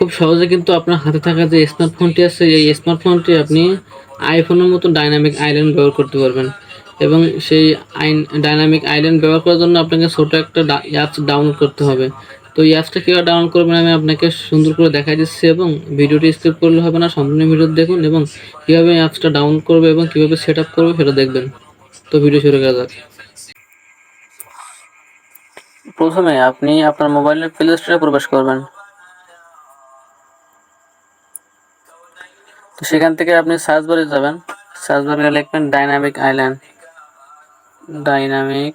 খুব সহজে কিন্তু আপনার হাতে থাকা যে স্মার্টফোনটি আছে, এই স্মার্টফোনটি আপনি আইফোনের মতো ডাইনামিক আইল্যান্ড ব্যবহার করতে পারবেন। এবং সেই আইন ডাইনামিক আইল্যান্ড ব্যবহার করার জন্য আপনাকে ছোটো একটা অ্যাপস ডাউনলোড করতে হবে। তো এই অ্যাপসটা কীভাবে ডাউনলোড করবেন আমি আপনাকে সুন্দর করে দেখাই দিচ্ছি এবং ভিডিওটি স্কিপ করলে হবে না, সম্পূর্ণ ভিডিও দেখুন এবং কীভাবে অ্যাপসটা ডাউনলোড করবে এবং কীভাবে সেট আপ করবে সেটা দেখবেন। তো ভিডিও শুরু করা যাক। প্রথমে আপনি আপনার মোবাইলের প্লে স্টোরে প্রবেশ করবেন। তো সেখান থেকে আপনি সার্চ বারে যাবেন। সার্চ বারে লিখবেন ডাইনামিক আইল্যান্ড ডাইনামিক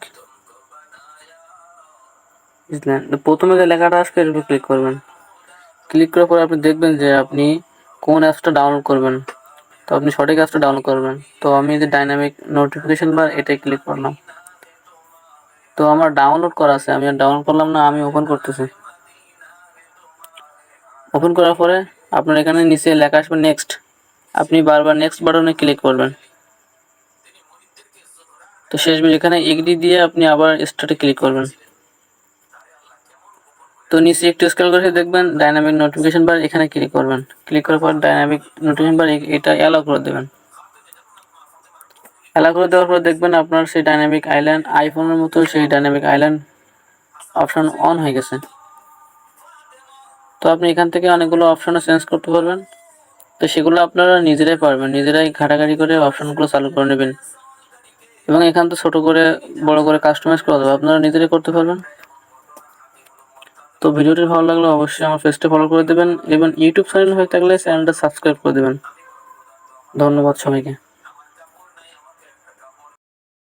ইসল্যান্ড প্রথমে যে লেখাটা আসবে, এর উপর ক্লিক করবেন। ক্লিক করার পর আপনি দেখবেন যে আপনি কোন অ্যাপসটা ডাউনলোড করবেন। তো আপনি সঠিক অ্যাপসটা ডাউনলোড করবেন। তো আমি যে ডাইনামিক নোটিফিকেশন বার এটাই ক্লিক করলাম। তো আমার ডাউনলোড করা আছে, আমি আর ডাউনলোড করলাম না, আমি ওপেন করতেছি। ওপেন করার পরে আপনার এখানে নিচে লেখা আসবে নেক্সট আপনি বারবার নেক্সট বাটনে ক্লিক করবেন। তো শেষ এখানে এগ্রি দিয়ে আপনি আবার স্টার্টে ক্লিক করবেন। তো নিচে একটু স্ক্রল করে দেখবেন ডাইনামিক নোটিফিকেশন বার এখানে ক্লিক করবেন। ক্লিক করার পর ডাইনামিক নোটিফিকেশন বার এটা অ্যালাউ করে দেবেন। অ্যালাউ করে দেওয়ার পর দেখবেন আপনার সেই ডাইনামিক আইল্যান্ড আইফোনের মতো সেই ডাইনামিক আইল্যান্ড অপশন অন হয়ে গেছে। তো আপনি এখান থেকে অনেকগুলো অপশনও চেঞ্জ করতে পারবেন। তো সেগুলো আপনারা নিজেরাই পারবেন, নিজেরাই ঘাটাঘাটি করে অপশনগুলো চালু করে নেবেন। এবং এখান তো ছোটো করে, বড় করে কাস্টমাইজ করা যাবে আপনারা নিজেরাই করতে পারবেন। তো ভিডিওটি ভালো লাগলে অবশ্যই আমার পেজটা ফলো করে দেবেন এবং ইউটিউব চ্যানেল হয়ে থাকলে চ্যানেলটা সাবস্ক্রাইব করে দেবেন। ধন্যবাদ সবাইকে।